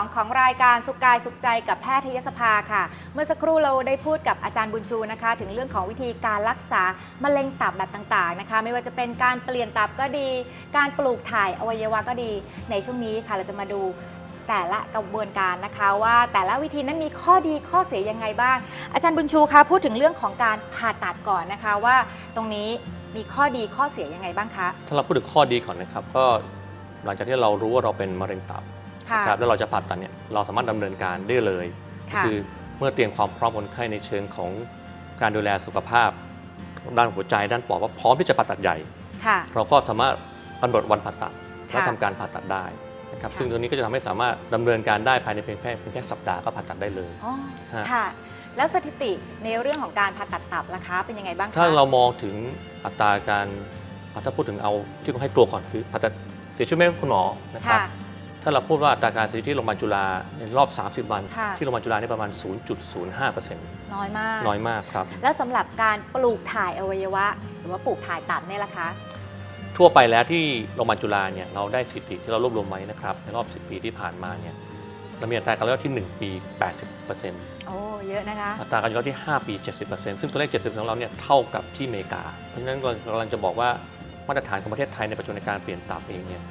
2 ของรายการสุขกายสุขใจกับแพทยสภาค่ะ เมื่อสักครู่เราได้พูดกับอาจารย์บุญชูนะคะ ถึงเรื่องของวิธีการรักษามะเร็งตับแบบต่างๆนะคะ ไม่ว่าจะเป็นการเปลี่ยนตับก็ดี การปลูกถ่ายอวัยวะก็ดี ในช่วงนี้ค่ะเราจะมาดูแต่ละกระบวนการนะคะว่าแต่ละวิธีนั้นมีข้อดีข้อเสียยังไงบ้าง อาจารย์บุญชูคะพูดถึงเรื่องของการผ่าตัดก่อนนะคะว่าตรงนี้มีข้อดีข้อเสียยังไงบ้างคะ ถ้าเราพูดถึงข้อดีก่อนนะครับ ก็หลังจากที่เรารู้ว่าเราเป็นมะเร็งตับ ค่ะนะครับแล้วเราจะผ่าตัดเนี่ยเราสามารถดำเนินการได้เลยค่ะ คือเมื่อเตรียมความพร้อมคนไข้ในเชิงของการดูแลสุขภาพ ด้านหัวใจด้านปอดว่าพร้อมที่จะผ่าตัดใหญ่ ค่ะ เราก็สามารถกำหนดวันผ่าตัดและค่ะทำการผ่าตัดได้นะครับค่ะ ซึ่งตรงนี้ก็จะทำให้สามารถดำเนินการได้ภายในเพียงแค่เพียงแค่สัปดาห์ก็ผ่าตัดได้เลย อ๋อฮะ ค่ะ แล้วสถิติในเรื่องของการผ่าตัดตับล่ะคะเป็นยังไงบ้างคะถ้าเรามองถึงอัตราการถ้าพูดถึงเอาที่คนให้กลัวก่อนคือผ่าตัดเสียชีวิตไม่คุณหมอนะครับ ค่ะ ถ้าเราพูดว่าอัตราการเสียชีวิตที่โรงพยาบาลจุฬาในรอบ 30 วัน ค่ะ ที่โรงพยาบาลจุฬาเนี่ยประมาณ 0.05%น้อยมาก น้อยมากครับ แล้วสำหรับการปลูกถ่ายอวัยวะ หรือว่าปลูกถ่ายตับเนี่ยล่ะคะ ทั่วไปแล้วที่โรงพยาบาลจุฬาเนี่ยเราได้สถิติที่เรารวบรวมไว้นะครับในรอบ 10 ปีที่ผ่านมาเนี่ยเรามีอัตราการรอดที่ 1 ปี 80%โอ้เยอะนะคะ อัตราการรอดที่ 5 ปี 70%ซึ่งตัวเลข 70%ของเราเนี่ยเท่ากับที่อเมริกา เพราะฉะนั้นเรากำลังจะบอกว่ามาตรฐานของประเทศไทยในปัจจุบันในการเปลี่ยนตับเองเนี่ย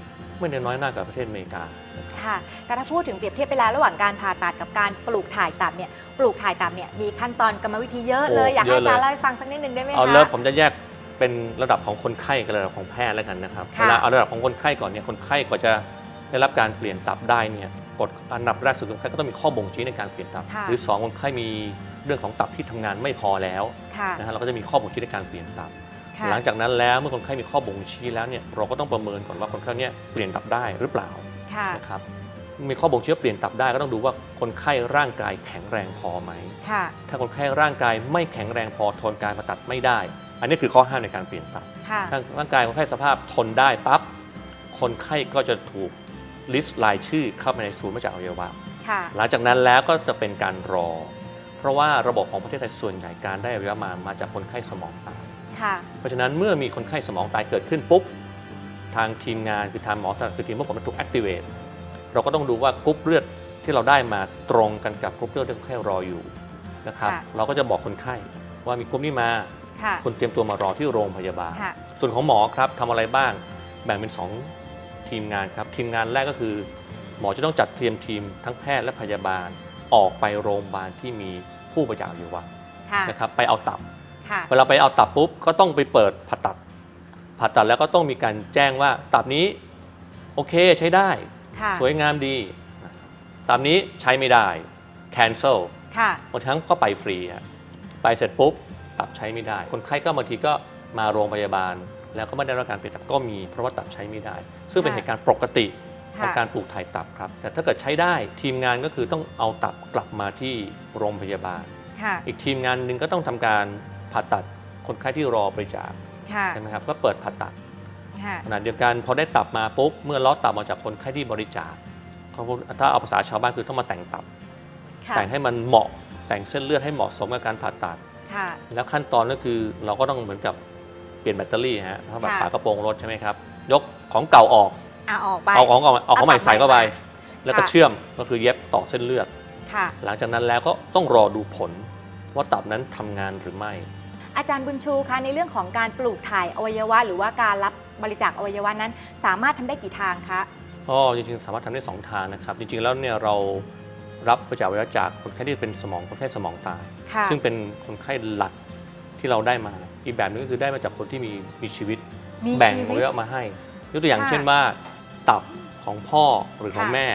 ไม่ได้น้อยหน้ากว่าประเทศอเมริกานะครับค่ะแต่ถ้าพูดถึงเปรียบเทียบไปแล้วระหว่างการผ่าตัดกับการปลูกถ่ายตับเนี่ยปลูกถ่ายตับเนี่ยมีขั้นตอนกรรมวิธีเยอะเลยโอ้อยากให้เยอะอาเลยจารย์เล่าให้ฟังสักนิดนึงได้ไหมคะเอาเริ่มผมจะแยกเป็นระดับของคนไข้กับระดับของแพทย์แล้วกันนะครับค่ะเวลาเอาระดับของคนไข้ก่อนเนี่ยคนไข้กว่าจะได้รับการเปลี่ยนตับได้เนี่ยกฎอันดับแรกสุดคนไข้ก็ต้องมีข้อบ่งชี้ในการเปลี่ยนตับค่ะหรือสองคนไข้มีเรื่องของตับที่ทำงานไม่พอแล้วค่ะนะฮะเราก็จะมีข้อบ่งชี้ในการเปลี่ยนตับค่ะ หลังจากนั้นแล้วเมื่อคนไข้มีข้อบ่งชี้แล้วเนี่ยเราก็ต้องประเมินก่อนว่าคนไข้เนี่ยเปลี่ยนตับได้หรือเปล่าค่ะนะครับมีข้อบ่งชี้ว่าเปลี่ยนตับได้ก็ต้องดูว่าคนไข้ร่างกายแข็งแรงพอไหมค่ะถ้าคนไข้ร่างกายไม่แข็งแรงพอทนการผ่าตัดไม่ได้ อันนี้คือข้อห้ามในการเปลี่ยนตับค่ะถ้าร่างกายคนไข้สภาพทนได้ปั๊บคนไข้ก็จะถูกลิสต์รายชื่อเข้าไปในศูนย์มาจากอวัยวะค่ะหลังจากนั้นแล้วก็จะเป็นการรอ เพราะว่าระบบของประเทศไทยส่วนใหญ่การได้อวัยวะมามาจากคนไข้สมองตาย ค่ะ เพราะฉะนั้นเมื่อมีคนไข้สมองตายเกิดขึ้นปุ๊บ ทางทีมงานคือทางหมอคือทีมพวกผมมันถูก activate เราก็ต้องดูว่ากรุ๊ปเลือดที่เราได้มาตรงกันกับกรุ๊ปเลือดที่คนไข้รออยู่นะครับค่ะ เราก็จะบอกคนไข้ว่ามีกรุ๊ปนี้มา ค่ะ คุณเตรียมตัวมารอที่โรงพยาบาล ค่ะ ส่วนของหมอครับทำอะไรบ้างแบ่งเป็น 2 ทีมงานครับ ทีมงานแรกก็คือ หมอจะต้องจัดเตรียมทีมทั้งแพทย์และพยาบาล ออกไปโรงพยาบาลที่มีผู้ประจักษ์อวัยวะค่ะ นะครับไปเอาตับ ค่ะ เวลาไปเอาตับปุ๊บก็ต้องไปเปิดผ่าตัด ผ่าตัดแล้วก็ต้องมีการแจ้งว่าตับนี้โอเคใช้ได้ ค่ะสวยงามดี ตับนี้ใช้ไม่ได้ cancel ค่ะ บางครั้งก็ไปฟรีฮะไปเสร็จปุ๊บตับใช้ไม่ได้ คนไข้ก็บางทีก็มาโรงพยาบาล แล้วก็ไม่ได้รับการเปลี่ยนตับก็มี เพราะว่าตับใช้ไม่ได้ ซึ่งเป็นค่ะเหตุการณ์ปกติของค่ะการปลูกถ่ายตับครับ แต่ถ้าเกิดใช้ได้ทีมงานก็คือต้องเอาตับกลับมาที่โรงพยาบาล ค่ะ อีกทีมงานหนึ่งก็ต้องทำการ ผ่าตัดคนไข้ที่รอบริจาคค่ะใช่ไหมครับก็เปิดผ่าตัดค่ะขณะเดียวกันพอได้ตับมาปุ๊บเมื่อล้อตับมาจากคนไข้ที่บริจาคเขาพูดถ้าเอาภาษาชาวบ้านคือต้องมาแต่งตับ ค่ะแต่งให้มันเหมาะแต่งเส้นเลือดให้เหมาะสมกับการผ่าตัด ค่ะ แล้วขั้นตอนก็คือเราก็ต้องเหมือนกับเปลี่ยนแบตเตอรี่ฮะถ้าแบบค่ะ ฝากระโปรงรถใช่ไหมครับยกของเก่าออกเอาออกไป เอาของเก่าเอาของใหม่เอาตับใส่เข้าไปใหม่แล้วก็ค่ะ เชื่อมก็คือเย็บต่อเส้นเลือด ค่ะ หลังจากนั้นแล้วก็ต้องรอดูผลว่าตับนั้นทำงานหรือไม่ อาจารย์บุญชูคะในเรื่องของการปลูกถ่ายอวัยวะ หรือว่าการรับบริจาคอวัยวะนั้น สามารถทำได้กี่ทางคะก็จริงๆสามารถทำได้สองทางนะครับ จริงๆแล้วเนี่ยเรารับบริจาคอวัยวะจากคนไข้ที่เป็นสมองคนไข้สมองตาย ค่ะซึ่งเป็นคนไข้หลักที่เราได้มา อีกแบบหนึงก็คือได้มาจากคนที่มีมีชีวิต มีแบ่งชีอวิวัตยวะมาให้ ยกตัวอย่างค่ะเช่นว่า ตับของพ่อหรือของค่ะ แม่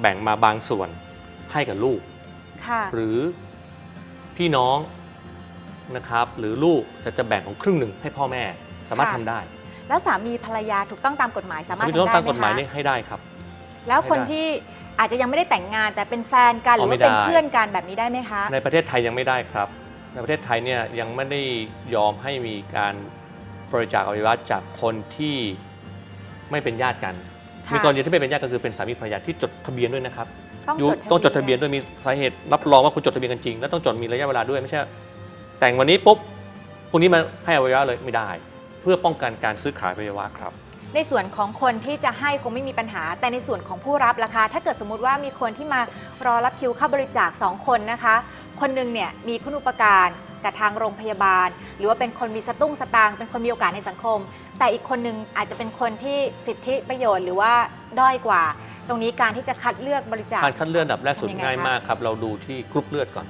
แบ่งมาบางส่วนให้กับลูก ค่ะ หรือพี่น้อง นะครับหรือลูกจะจะแบ่งของครึ่งหนึ่งให้พ่อแม่สามารถค่ะทำได้แล้วสามีภรรยาถูกต้องตามกฎหมายสามารถสทำต้องได้ตามไหกฎหมายมนี่คะให้ได้ครับ แล้วคนให้ได้ที่อาจจะยังไม่ได้แต่งงานแต่เป็นแฟนกันหรือเอาไม่ว่าเป็นได้เพื่อนกันแบบนี้ได้ไหมคะ ในประเทศไทยยังไม่ได้ครับ ในประเทศไทยเนี่ยยังไม่ได้ยอมให้มีการบริจาคอวัยวะจากคนที่ไม่เป็นญาติกัน ค่ะ มีกรณีที่ไม่เป็นญาติก็คือเป็นสามีภรรยาที่จดทะเบียนด้วยนะครับต้องอยู่จดต้องจดทะเบียนด้วยมีสาเหตุรับรองว่าคุณจดทะเบียนกันจริง และต้องจดมีระยะเวลาด้วยไม่ใช่ แต่งวันนี้ปุ๊บพรุ่งนี้มาให้อวัยวะเลยไม่ได้ เพื่อป้องกันการซื้อขายอวัยวะครับ ในส่วนของคนที่จะให้คงไม่มีปัญหา แต่ในส่วนของผู้รับราคา ถ้าเกิดสมมุติว่ามีคนที่มารอรับคิวเข้าบริจาค 2 คนนะคะ คนหนึงเนี่ยมีคุณอุปการกับทางโรงพยาบาล หรือว่าเป็นคนมีสตุ้งสตางค์เป็นคนมีโอกาสในสังคม แต่อีกคนหนึงอาจจะเป็นคนที่สิทธิประโยชน์หรือว่าด้อยกว่า ตรงนี้การที่จะคัดเลือกบริจาคการคัดเลือกอันดับแรกสุดทำยังไงง่ายคะมากครับ เราดูที่กรุ๊ปเลือดก่อน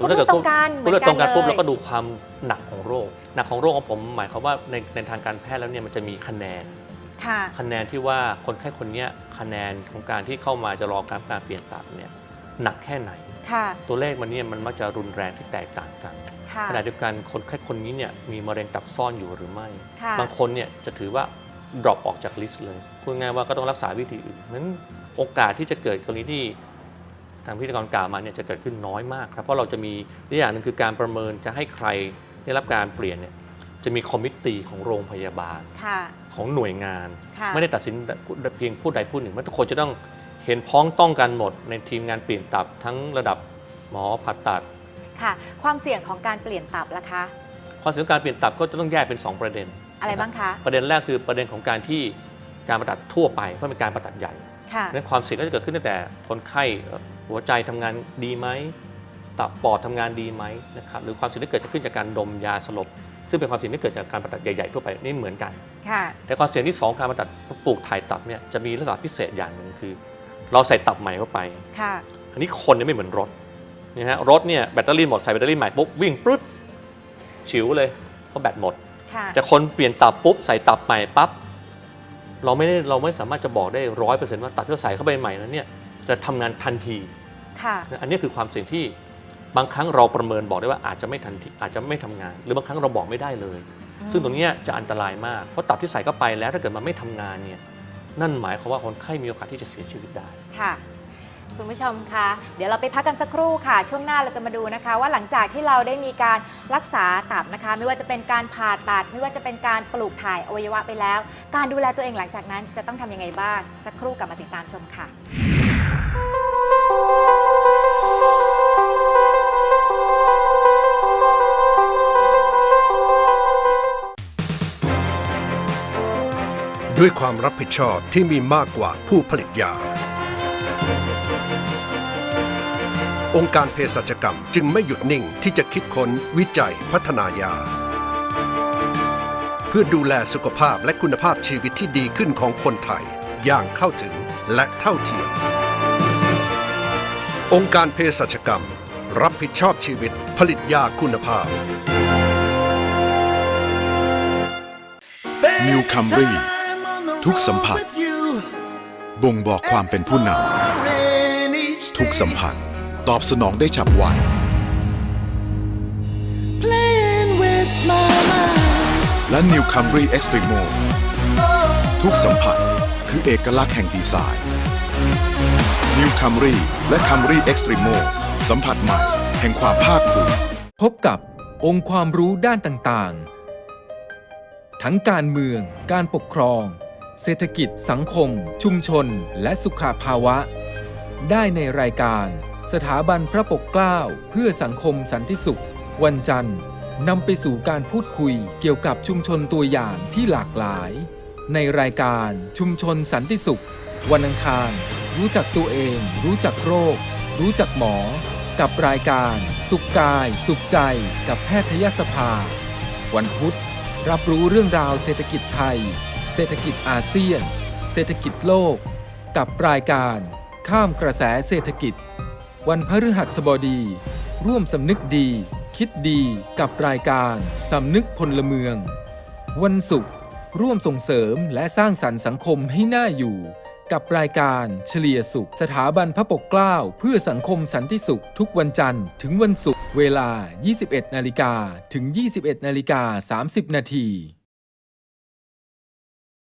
กรุ๊ปเลือดตรงกันกรุ๊ปเลือดตรงกันเหมือนกันปุ๊บเลยเราก็ดูความหนักของโรค หนักของโรคของผมหมายความว่าในในทางการแพทย์แล้วเนี่ยมันจะมีคะแนน ค่ะ คะแนนที่ว่าคนไข้คนเนี้ยคะแนนของการที่เข้ามาจะรอการการเปลี่ยนตับเนี่ยหนักแค่ไหน ค่ะ ตัวเลขมันเนี่ยมันมักจะรุนแรงที่แตกต่างกันค่ะ ขณะเดียวกันคนไข้คนนี้เนี่ยมีมะเร็งตับซ่อนอยู่หรือไม่ ค่ะ บางคนเนี่ยจะถือว่า drop ออกจากลิสต์เลยพูดง่ายๆว่าก็ต้องรักษาวิธีอื่นนั้นโอกาสที่จะเกิดกรณีที่ ทางพิธีกรกล่าวมาเนี่ยจะเกิดขึ้นน้อยมากครับ เพราะเราจะมีตัวอย่างหนึ่งคือการประเมินจะให้ใครได้รับการเปลี่ยนเนี่ยจะมีคอมมิตตีของโรงพยาบาลค่ะ ของหน่วยงาน ค่ะ ไม่ได้ตัดสินเพียงผู้ใดผู้หนึ่งมันทุกคนจะต้องเห็นพ้องต้องกันหมดในทีมงานเปลี่ยนตับทั้งระดับหมอผ่าตัด ค่ะ ความเสี่ยงของการเปลี่ยนตับล่ะคะ ความเสี่ยงของการเปลี่ยนตับก็จะต้องแยกเป็น 2 ประเด็น อะไรบ้างคะ ประเด็นแรกคือประเด็นของการที่การผ่าตัดทั่วไปเพราะเป็นการผ่าตัดใหญ่ค่ะนั้นความเสี่ยงก็จะเกิดขึ้นตั้งแต่คนไข้เอ่อ หัวใจทำงานดีไหมตับปอดทำงานดีไหมนะครับหรือความเสี่ยงที่เกิดจะขึ้นจากการดมยาสลบ ซึ่งเป็นความเสี่ยงที่เกิดจากการผ่าตัดใหญ่ๆทั่วไปนี่เหมือนกันค่ะแต่ความเสี่ยงที่สองการผ่าตัดปลูกถ่ายตับเนี่ยจะมีลักษณะพิเศษอย่างหนึ่งคือ เราใส่ตับใหม่เข้าไปค่ะอันนี้คนเนี่ยไม่เหมือนรถนะฮะรถเนี่ยแบตเตอรี่หมดใส่แบตเตอรี่ใหม่ปุ๊บวิ่งปุ๊บฉิวเลยเพราะแบตหมดค่ะแต่คนเปลี่ยนตับปุ๊บใส่ตับใหม่ปั๊บเราไม่ได้เราไม่สามารถจะบอกได้ร้อยเปอร์เซ็นต์ว่าตับที่เราใส่เข้าไปใหม่นั้นเนี่ยจะทำงานทันที ค่ะ อันนี้คือความเสี่ยงที่บางครั้งเราประเมินบอกได้ว่าอาจจะไม่ทันทีอาจจะไม่ทำงาน หรือบางครั้งเราบอกไม่ได้เลย ซึ่งตรงเนี้ยจะอันตรายมากเพราะตับที่ใส่เข้าไปแล้วถ้าเกิดมันไม่ทำงานเนี่ยนั่นหมายความว่าคนไข้มีโอกาสที่จะเสียชีวิตได้ค่ะคุณผู้ชมคะ เดี๋ยวเราไปพักกันสักครู่ค่ะ ช่วงหน้าเราจะมาดูนะคะ ว่าหลังจากที่เราได้มีการรักษาตับนะคะ ไม่ว่าจะเป็นการผ่าตัด ไม่ว่าจะเป็นการปลูกถ่ายอวัยวะไปแล้ว การดูแลตัวเองหลังจากนั้นจะต้องทำยังไงบ้าง สักครู่กลับมาติดตามชมค่ะ ด้วยความรับผิดชอบที่มีมากกว่าผู้ผลิตยา องค์การเภสัชกรรมจึงไม่หยุดนิ่งที่จะคิดค้นวิจัยพัฒนายา เพื่อดูแลสุขภาพและคุณภาพชีวิตที่ดีขึ้นของคนไทย อย่างเข้าถึงและเท่าเทียม องค์การเภสัชกรรม รับผิดชอบชีวิตผลิตยาคุณภาพ New Camry ทุกสัมผัส บ่งบอกความเป็นผู้นำทุกสัมผัสตอบสนองได้ฉับไวและ New Camry Extremo ทุกสัมผัสคือเอกลักษณ์แห่งดีไซน์ New Camry และ Camry Extremo สัมผัสใหม่แห่งความภาคภูมิพบกับองค์ความรู้ด้านต่างๆ ทั้งการเมือง การปกครอง เศรษฐกิจ สังคม ชุมชน และสุขภาวะ ได้ในรายการ สถาบันพระปกเกล้าเพื่อสังคมสันติสุข วันจันทร์นำไปสู่การพูดคุยเกี่ยวกับชุมชนตัวอย่างที่หลากหลาย ในรายการชุมชนสันติสุข วันอังคาร รู้จักตัวเอง รู้จักโรค รู้จักหมอ กับรายการ สุขกาย สุขใจ กับแพทยสภา วันพุธรับรู้เรื่องราวเศรษฐกิจไทย เศรษฐกิจอาเซียน เศรษฐกิจโลก กับรายการ ข้ามกระแสเศรษฐกิจ วันพฤหัสบดี ร่วมสำนึกดี คิดดีกับรายการสำนึกพลเมือง วันศุกร์ร่วมส่งเสริมและสร้างสรรค์สังคมให้น่าอยู่ กับรายการเฉลี่ยสุข สถาบันพระปกเกล้าเพื่อสังคมสันติสุขทุกวันจันทร์ถึงวันศุกร์เวลา 21 นาฬิกาถึง 21 นาฬิกา 30 นาที